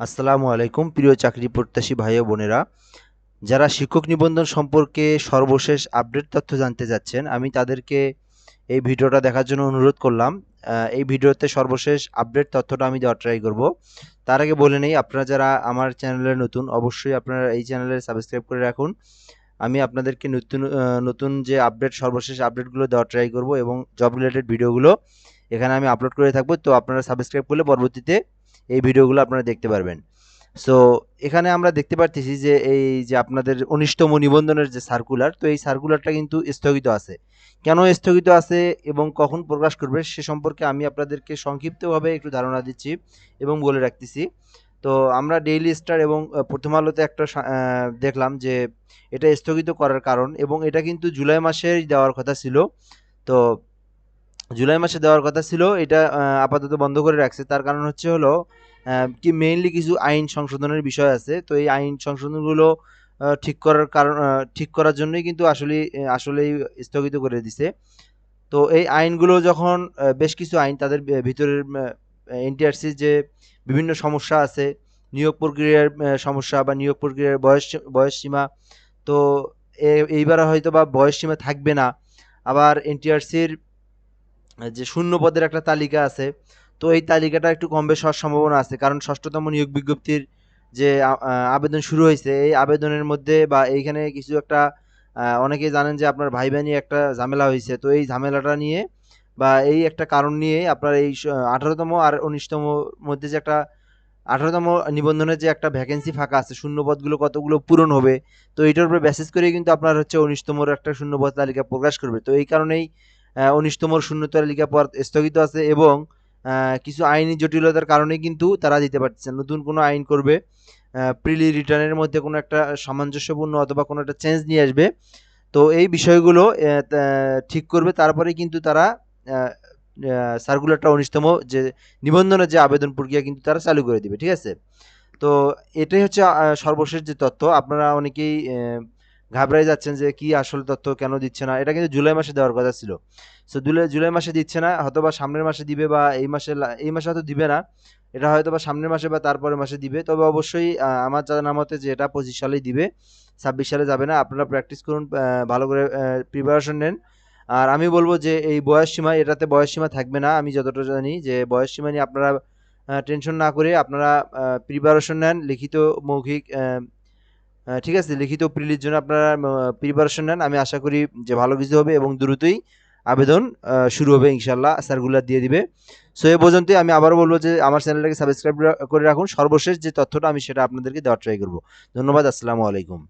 আসসালামু আলাইকুম, প্রিয় চাকরি প্রত্যাশী ভাই ও বোনেরা। যারা শিক্ষক নিবন্ধন সম্পর্কে সর্বশেষ আপডেট তথ্য জানতে চাচ্ছেন আমি তাদেরকে এই ভিডিওটা দেখার জন্য অনুরোধ করলাম। এই ভিডিওতে সর্বশেষ আপডেট তথ্যটা আমি দেওয়ার ট্রাই করব। তার আগে বলে নেই, আপনারা যারা আমার চ্যানেলে নতুন, অবশ্যই আপনারা এই চ্যানেলে সাবস্ক্রাইব করে রাখুন। আমি আপনাদেরকে নতুন নতুন যে আপডেট, সর্বশেষ আপডেটগুলো দেওয়ার ট্রাই করব এবং জব রিলেটেড ভিডিওগুলো এখানে আমি আপলোড করে থাকব, তো আপনারা সাবস্ক্রাইব করলে পরবর্তীতে এই ভিডিওগুলো আপনারা দেখতে পারবেন। সো এখানে আমরা দেখতে পারতেছি যে এই যে আপনাদের উনিশতম নিবন্ধনের যে সার্কুলার তো এই সার্কুলারটা কিন্তু স্থগিত আছে। কেন স্থগিত আছে এবং কখন প্রকাশ করবে সে সম্পর্কে আমি আপনাদেরকে সংক্ষিপ্তভাবে একটু ধারণা দিচ্ছি এবং বলে রাখতেছি। তো আমরা ডেইলি স্টার এবং প্রথম আলোতে একটা দেখলাম যে এটা স্থগিত করার কারণ এবং এটা কিন্তু জুলাই মাসেই দেওয়ার কথা ছিল। তো জুলাই মাসে দেওয়ার কথা ছিল, এটা আপাতত বন্ধ করে রাখছে। তার কারণ হচ্ছে হলো কি মেইনলি কিছু আইন সংশোধনের বিষয় আছে। তো এই আইন সংশোধনগুলো ঠিক করার কারণ ঠিক করার জন্যই কিন্তু আসলে আসলেই স্থগিত করে দিছে। তো এই আইনগুলো যখন বেশ কিছু আইন তাদের ভিতরের এনটিআরসির যে বিভিন্ন সমস্যা আছে, নিয়োগ প্রক্রিয়ার সমস্যা বা নিয়োগ প্রক্রিয়ার বয়স বয়স সীমা, তো এইবার হয়তো বা বয়স সীমা থাকবে না। আবার এনটিআরসির যে শূন্য পদের একটা তালিকা আছে, তো এই তালিকাটা একটু কম বেশ হওয়ার সম্ভাবনা আছে। কারণ ষষ্ঠতম নিয়োগ বিজ্ঞপ্তির যে আবেদন শুরু হয়েছে, এই আবেদনের মধ্যে বা এইখানে কিছু একটা অনেকেই জানেন যে আপনার ভাই নিয়ে একটা ঝামেলা হয়েছে। তো এই ঝামেলাটা নিয়ে বা এই একটা কারণ নিয়ে আপনার এই আঠারোতম আর উনিশতম মধ্যে যে একটা, আঠারোতম নিবন্ধনের যে একটা ভ্যাকেন্সি ফাঁকা আছে, শূন্য পদগুলো কতগুলো পূরণ হবে, তো এইটার উপরে বেসিস করে কিন্তু আপনার হচ্ছে উনিশতমর একটা শূন্য পদ তালিকা প্রকাশ করবে। তো এই কারণেই উনিশতমর শূন্য তালিকা পদ স্থগিত আছে এবং কিছু আইনি জটিলতার কারণে কিন্তু তারা দিতে পারছে নতুন কোনো আইন করবে প্রিলি রিটার্নের মধ্যে কোনো একটা সামঞ্জস্যপূর্ণ অথবা কোনো একটা চেঞ্জ নিয়ে আসবে। তো এই বিষয়গুলো ঠিক করবে। তারপরে কিন্তু তারা সার্কুলারটা উনিশতম যে নিবন্ধনের যে আবেদন প্রক্রিয়া কিন্তু তারা চালু করে দিবে, ঠিক আছে? তো এটাই হচ্ছে সর্বশেষ যে তথ্য। আপনারা অনেকেই ঘাবড়াই যাচ্ছেন যে কি আসল তথ্য কেন দিচ্ছে না? এটা কিন্তু জুলাই মাসে দেওয়ার কথা ছিল। সো জুলাই জুলাই মাসে দিচ্ছে না হয়তো বা সামনের মাসে দিবে বা এই মাসে এই মাসে হয়তো দিবে না। এটা হয়তো বা সামনের মাসে বা তারপরের মাসে দিবে। তবে অবশ্যই আমার জানা মতে যে এটা পঁচিশ সালেই দিবে, ছাব্বিশ সালে যাবে না। আপনারা প্র্যাকটিস করুন ভালো করে প্রিপারেশন নেন। আর আমি বলব যে এই বয়স সীমা, এটাতে বয়স সীমা থাকবে না। আমি যতটা জানি যে বয়স সীমা নিয়ে আপনারা টেনশন না করে আপনারা প্রিপারেশন নেন, লিখিত, মৌখিক ঠিক আছে, লিখিত প্রিলির জন্য আপনারা প্রিপারেশন নেন। আমি আশা করি যে ভালো কিছু হবে এবং দ্রুতই আবেদন শুরু হবে ইনশাল্লাহ সার্কুলার দিয়ে দিবে। সো এ পর্যন্তই আমি আবারও বলব যে আমার চ্যানেলটাকে সাবস্ক্রাইব করে রাখুন। সর্বশেষ যে তথ্যটা আমি সেটা আপনাদেরকে দেওয়ার ট্রাই করব। ধন্যবাদ, আসসালামু আলাইকুম।